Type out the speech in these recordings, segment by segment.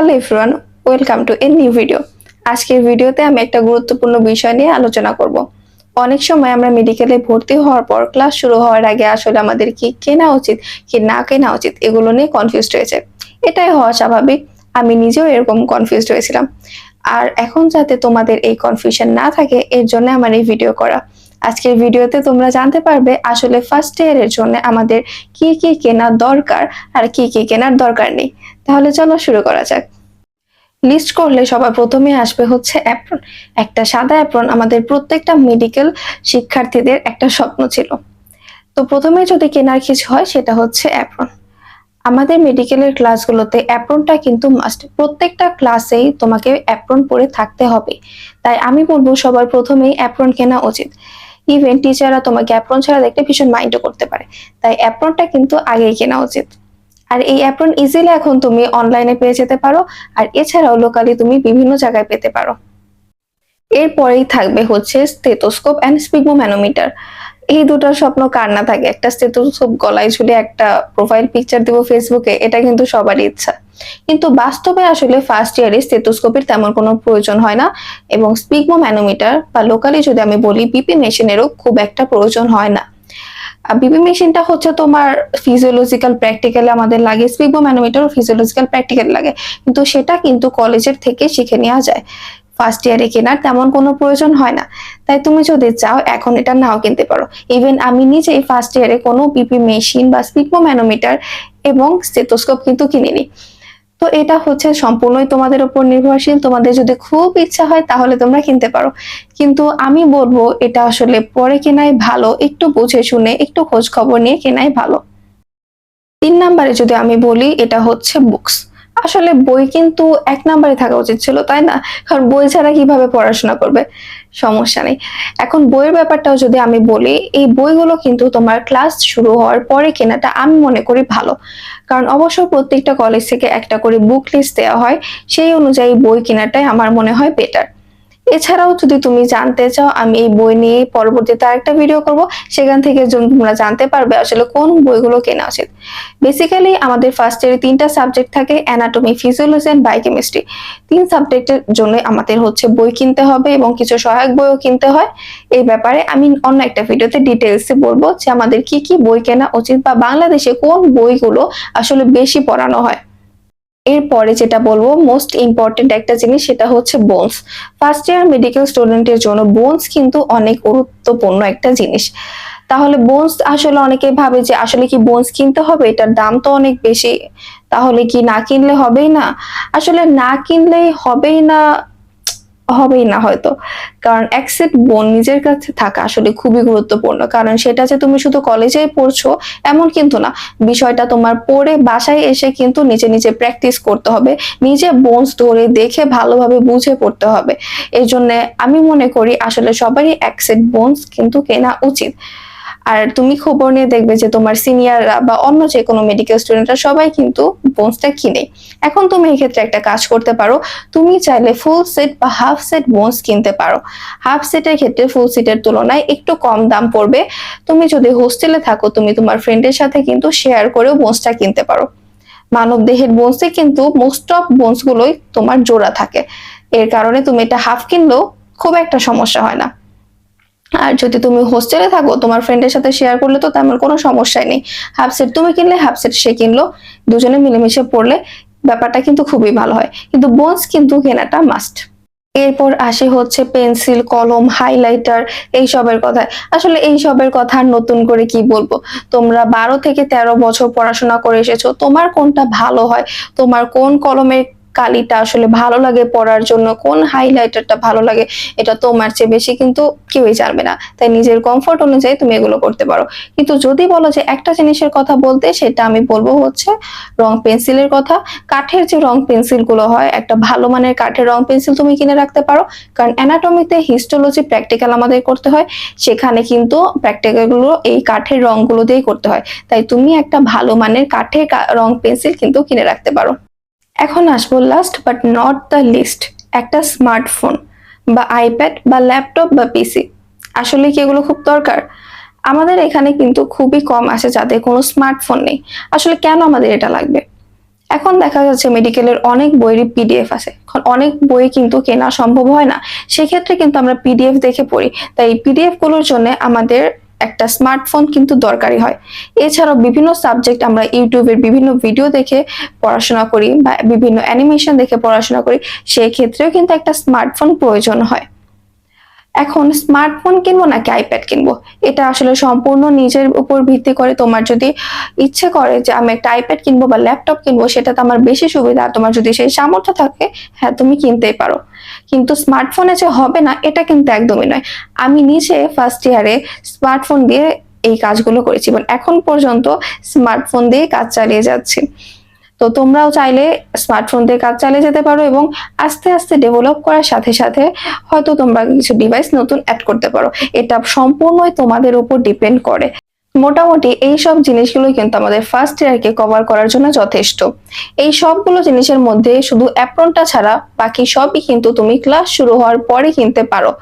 Hello everyone welcome to a new video আজকের ভিডিওতে আমি একটা গুরুত্বপূর্ণ বিষয় নিয়ে আলোচনা করব। অনেক সময় আমরা মেডিকেলে ভর্তি হওয়ার পর ক্লাস শুরু হওয়ার আগে আসলে আমাদের কি কেনা উচিত, কি না কেনা উচিত, এগুলো নিয়ে কনফিউজ হয়েছে। এটাই হওয়া স্বাভাবিক, আমি নিজেও এরকম কনফিউজ হয়েছিলাম। আর এখন যাতে তোমাদের এই কনফিউশন না থাকে, এর জন্য আমার এই ভিডিও করা। আজকের ভিডিওতে তোমরা জানতে পারবে আসলে ফার্স্ট ইয়ারের জন্য আমাদের কি কি কেনার দরকার আর কি কি কেনার দরকার নেই। তাহলে চলো শুরু করা যাক। লিস্ট করলে সবার প্রথমে আসবে হচ্ছে অ্যাপ্রন একটা সাদা অ্যাপ্রন আমাদের প্রত্যেকটা মেডিকেল শিক্ষার্থীদের একটা স্বপ্ন ছিল। তো প্রথমে যদি কেনার কিছু হয় সেটা হচ্ছে অ্যাপ্রন আমাদের মেডিকেলের ক্লাসগুলোতে অ্যাপ্রনটা কিন্তু মাস্ট প্রত্যেকটা ক্লাসেই তোমাকে অ্যাপ্রন পরে থাকতে হবে। তাই আমি বলব সবার প্রথমেই অ্যাপ্রন কেনা উচিত। ইভেন টিচাররা তোমাকে অ্যাপ্রন ছাড়া দেখতে ভীষণ মাইন্ডও করতে পারে। তাই অ্যাপ্রনটা কিন্তু আগেই কেনা উচিত। আর এই অ্যাপ্রন ইজিলি এখন তুমি অনলাইনে পেয়ে যেতে পারো, আর এছাড়াও লোকালি তুমি বিভিন্ন জায়গায় পেতে পারো। এরপরেই থাকবে হচ্ছে স্টেথোস্কোপ অ্যান্ড স্পিগমোম্যানোমিটার এই দুটার স্বপ্ন কার না থাকে? একটা স্টেথোস্কোপ, গলায় ঝুলে একটা প্রোফাইল পিকচার দিব ফেসবুকে, এটা কিন্তু সবারই ইচ্ছা। কিন্তু বাস্তবে আসলে ফার্স্ট ইয়ারে স্টেথোস্কোপের তেমন কোনো প্রয়োজন হয় না এবং স্পিগমোম্যানোমিটার বা লোকালি যদি আমি বলি বিপি মেশিনেরও খুব একটা প্রয়োজন হয় না। বিপি মেশিনটা হচ্ছে তোমার ফিজিওলজিক্যাল প্র্যাকটিক্যালে আমাদের লাগে স্পিগমোম্যানোমিটার ফিজিওলজিক্যাল প্র্যাকটিক্যাল লাগে। কিন্তু সেটা কিন্তু কলেজের থেকে শিখে নেওয়া যায়। ফার্স্ট ইয়ারে কেনার তেমন কোনো প্রয়োজন হয় না। তাই তুমি যদি চাও, এখন এটা নাও কিনতে পারো। ইভেন আমি নিজেই ফার্স্ট ইয়ারে কোনো বিপি মেশিন বা স্পিগমোম্যানোমিটার এবং স্টেথোস্কোপ কিন্তু কিনিনি। তো এটা হচ্ছে সম্পূর্ণই তোমাদের উপর নির্ভরশীল। তোমাদের যদি খুব ইচ্ছা হয়, তাহলে তোমরা কিনতে পারো। কিন্তু আমি বলব, এটা আসলে পরে কেনাই ভালো। একটু বুঝে শুনে, একটু খোঁজ খবর নিয়ে কেনাই ভালো। তিন নাম্বারে যদি আমি বলি, এটা হচ্ছে বুকস আসলে বই কিন্তু এক নাম্বারে থাকা উচিত ছিল, তাই না? কারণ বই ছাড়া কীভাবে পড়াশোনা করবে? সমস্যা নেই। এখন বইয়ের ব্যাপারটাও যদি আমি বলি, এই বইগুলো কিন্তু তোমার ক্লাস শুরু হওয়ার পরে কেনাটা আমি মনে করি ভালো। কারণ অবশ্য প্রত্যেকটা কলেজ থেকে একটা করে বুক লিস্ট দেওয়া হয়, সেই অনুযায়ী বই কেনাটাই আমার মনে হয় বেটার এছাড়াও যদি তুমি জানতে চাও, আমি এই বই নিয়ে পরবর্তীতে আরেকটা ভিডিও করব। সেখান থেকে তোমরা জানতে পারবে আসলে কোন বইগুলো কেনা উচিত। বেসিক্যালি আমাদের ফার্স্ট ইয়ারে তিনটা সাবজেক্ট থাকে অ্যানাটমি ফিজিওলজি অ্যান্ড বায়োকেমিস্ট্রি তিন সাবজেক্টের জন্য আমাদের হচ্ছে বই কিনতে হবে এবং কিছু সহায়ক বইও কিনতে হয়। এই ব্যাপারে আমি অন্য একটা ভিডিওতে ডিটেলসে বলব যে আমাদের কি কি বই কেনা উচিত বা বাংলাদেশে কোন বইগুলো আসলে বেশি পড়ানো হয়। এরপরে যেটা বলব মোস্ট ইম্পর্টেন্ট একটা জিনিস সেটা হচ্ছে বোনস ফার্স্ট ইয়ার মেডিকেল স্টুডেন্টের জন্য বোনস কিন্তু অনেক গুরুত্বপূর্ণ একটা জিনিস। তাহলে বোনস আসলে অনেকে ভাবে যে আসলে কি বোনস কিনতে হবে? এটার দাম তো অনেক বেশি। তাহলে কি না কিনলে হবেই না? আসলে না কিনলেই হবেই না হবেই না হয়তো। কারণ অ্যাক্সেপ্ট বোন নিজের কাছে থাকা আসলে খুবই গুরুত্বপূর্ণ। কারণ সেটা যে তুমি শুধু কলেজেই পড়ছো, এমন কিন্তু না। বিষয়টা তোমার পড়ে বাসায় এসে কিন্তু নিজে নিজে প্র্যাকটিস করতে হবে। নিজে বোনস ধরে দেখে ভালোভাবে বুঝে পড়তে হবে। এই জন্য আমি মনে করি আসলে সবারই অ্যাক্সেপ্ট বোনস কিন্তু কেনা উচিত। আর তুমি খবর নিয়ে দেখবে যে তোমার সিনিয়ররা বা অন্য যে কোনো মেডিকেল স্টুডেন্টরা সবাই কিন্তু বোনসটা কিনে। এখন তুমি এই ক্ষেত্রে একটা কাজ করতে পারো। তুমি চাইলে ফুল সেট বা হাফ সেট বোনস কিনতে পারো। হাফ সেটের ক্ষেত্রে ফুল সেটের তুলনায় একটু কম দাম পড়বে। তুমি যদি হোস্টেলে থাকো, তুমি তোমার ফ্রেন্ডের সাথে কিন্তু শেয়ার করেও বোনসটা কিনতে পারো। মানব দেহের বোনসে কিন্তু মোস্ট অফ বোনস গুলোই তোমার জোড়া থাকে। এর কারণে তুমি এটা হাফ কিনলেও খুব একটা সমস্যা হয় না। আর যদি তুমি হোস্টেলে থাকো, তোমার ফ্রেন্ডের সাথে শেয়ার করলে তো তেমন কোনো সমস্যাই নেই। হাফ সেট তুমি কিনলে হাফ সেট সে কিনলো। দুজনে মিলেমিশে পড়লে ব্যাপারটা কিন্তু খুবই ভালো হয়। কিন্তু বোনস কিন্তু কেনাটা মাস্ট এরপর আসে হচ্ছে পেন্সিল কলম হাইলাইটার এইসবের কথা। আসলে এইসবের কথা নতুন করে কি বলব? তোমরা বারো থেকে তেরো বছর পড়াশোনা করে এসেছ, তোমার কোনটা ভালো হয়? তোমার কোন কলমের কালিটা আসলে ভালো লাগে পড়ার জন্য, কোন হাইলাইটারটা ভালো লাগে এটা তোমার চেয়ে বেশি কিন্তু কেউই জানবে না। তাই নিজের কমফোর্ট অনুযায়ী তুমি এগুলো করতে পারো। কিন্তু যদি বলো যে একটা জিনিসের কথা বলতে, সেটা আমি বলব হচ্ছে রং পেন্সিলের কথা। কাঠের যে রং পেন্সিলগুলো হয়, একটা ভালো মানের কাঠের রং পেন্সিল তুমি কিনে রাখতে পারো। কারণ অ্যানাটমিতে হিস্টোলজি প্র্যাকটিক্যাল আমাদের করতে হয়, সেখানে কিন্তু প্র্যাকটিক্যালগুলো এই কাঠের রংগুলো দিয়েই করতে হয়। তাই তুমি একটা ভালো মানের কাঠের রং পেন্সিল কিন্তু কিনে রাখতে পারো। এখন আসব last but not the least একটা স্মার্টফোন বা আইপ্যাড বা ল্যাপটপ বা পিসি আসলে কি এগুলো খুব দরকার? আমাদের এখানে কিন্তু খুবই কম আছে যাদের কোনো স্মার্টফোন নেই। আসলে কেন আমাদের এটা লাগবে? এখন দেখা যাচ্ছে মেডিকেলের অনেক বইয়েরই পিডিএফ আছে। এখন অনেক বই কিন্তু কেনা সম্ভব হয় না। সেক্ষেত্রে কিন্তু আমরা পিডিএফ দেখে পড়ি। তাই পিডিএফগুলোর জন্য আমাদের একটা স্মার্টফোন কিন্তু দরকারি হয়। এছাড়াও বিভিন্ন সাবজেক্ট আমরা ইউটিউবের বিভিন্ন ভিডিও দেখে পড়াশোনা করি বা বিভিন্ন অ্যানিমেশন দেখে পড়াশোনা করি সেই ক্ষেত্রেও কিন্তু একটা স্মার্টফোন প্রয়োজন হয়। এখন স্মার্টফোন কিনবো নাকি আইপ্যাড কিনবো? এটা আসলে সম্পূর্ণ নিজের উপর ভিত্তি করে তোমার যদি ইচ্ছে করে যে আমি একটা আইপ্যাড কিনবো বা ল্যাপটপ কিনবো, সেটাতে আমার বেশি সুবিধা। তোমার যদি সেই সামর্থ্য থাকে হ্যাঁ তুমি কিনতেই পারো। কিন্তু স্মার্টফোনে যে হবে না, এটা কিন্তু একদমই নয়। আমি নিজে ফার্স্ট ইয়ারে স্মার্টফোন দিয়ে এই কাজগুলো করেছি এখন পর্যন্ত স্মার্টফোন দিয়ে কাজ চালিয়ে যাচ্ছি। তো তোমরাও চাইলে স্মার্টফোন দিয়ে কাজ চালিয়ে যেতে পারো এবং আস্তে আস্তে ডেভেলপ করার সাথে সাথে হয়তো তোমরা কিছু ডিভাইস নতুন অ্যাড করতে পারো। এটা সম্পূর্ণই তোমাদের উপর ডিপেন্ড করে। মোটামুটি এই সব জিনিসগুলো কিন্তু আমাদের ফার্স্ট ইয়ারকে কভার করার জন্য যথেষ্ট। এই সবগুলো জিনিসের মধ্যে শুধু অ্যাপ্রনটা ছাড়া বাকি সবই কিন্তু তুমি ক্লাস শুরু হওয়ার পরে কিনতে পারো।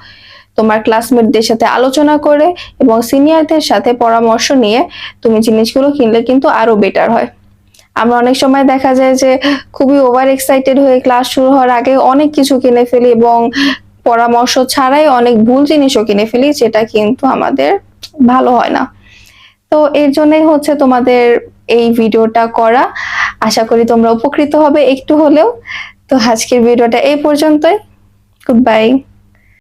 তোমার ক্লাসমেটদের সাথে আলোচনা করে এবং সিনিয়রদের সাথে পরামর্শ নিয়ে তুমি জিনিসগুলো কিনলে কিন্তু আরও বেটার হয়। আমরা অনেক সময় দেখা যায় যে খুবই ওভার এক্সাইটেড হয়ে ক্লাস শুরু হওয়ার আগে অনেক কিছু কিনে ফেলি এবং পরামর্শ ছাড়াই অনেক ভুল জিনিসও কিনে ফেলি, যেটা কিন্তু আমাদের ভালো হয় না। তো এর জন্যই হচ্ছে তোমাদের এই ভিডিওটা করা। আশা করি তোমরা উপকৃত হবে একটু হলেও। তো আজকের ভিডিওটা এই পর্যন্তই। Good bye